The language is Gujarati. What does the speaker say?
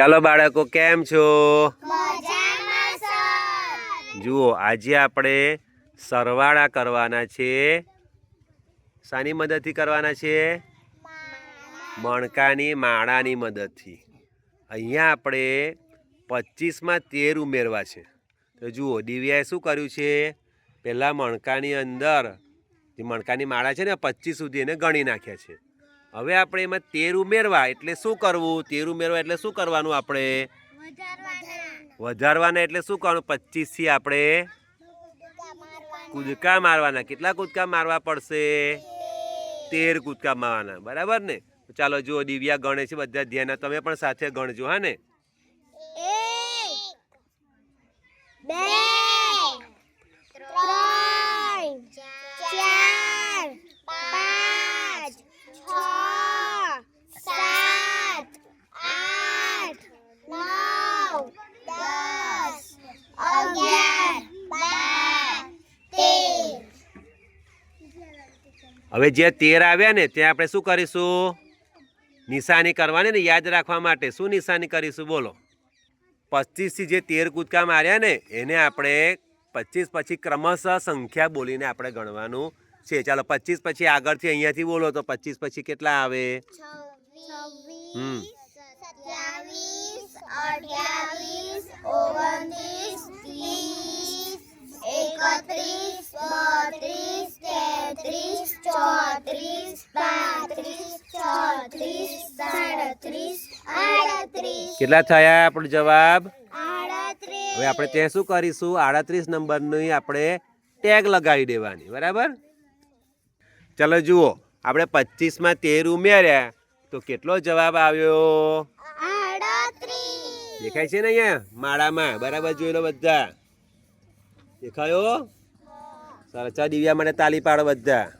ચાલો બાળકો કેમ છો? જુઓ આજે આપણે સરવાળા કરવાના છે. શાની મદદથી કરવાના છે? મણકાની માળાની મદદથી. અહીંયા આપણે પચીસમાં તેર ઉમેરવા છે. તો જુઓ દિવ્યાએ શું કર્યું છે? પહેલાં મણકાની અંદર જે મણકાની માળા છે ને પચીસ સુધી એને ગણી નાખ્યા છે. હવે આપણે એમાં તેર ઉમેરવા એટલે શું કરવું? તેર ઉમેરવા એટલે શું કરવાનું આપણે? વધારવાના. એટલે શું કરવાનું? પચીસથી આપણે કૂદકા મારવાના. કેટલા કૂદકા મારવા પડશે? તેર કૂદકા મારવાના. બરાબર ને? ચાલો જુઓ દિવ્યા ગણે છે બધા ધ્યાન. તમે પણ સાથે ગણજો હા ને? બે હવે જે તેર આવ્યા ને ત્યાં આપણે શું કરીશું? નિશાની કરવાની ને યાદ રાખવા માટે. શું નિશાની કરીશું? બોલો. પચીસથી જે તેર કૂદકા માર્યા ને એને આપણે પચીસ પછી ક્રમશઃ સંખ્યા બોલીને આપણે ગણવાનું છે. ચાલો પચીસ પછી આગળથી અહીંયાથી બોલો તો પચીસ પછી કેટલા આવે? હમ. એકત્રીસ ચોત્રીસ પાંત્રીસ છત્રીસ સાડત્રીસ આડત્રીસ. કેટલા થયા આપણો જવાબ? હવે આપણે ત્યાં શું કરીશું? આડત્રીસ નંબરની આપણે ટેગ લગાવી દેવાની બરાબર? ચાલો જુઓ આપણે પચીસમાં તેર ઉમેર્યા તો કેટલો જવાબ આવ્યો? દેખાય છે ને અહીંયા? માળામાં બરાબર જોઈ લો બધા. દેખાયો? સરસ દિવ્યા મને તાલી પાડો બધા.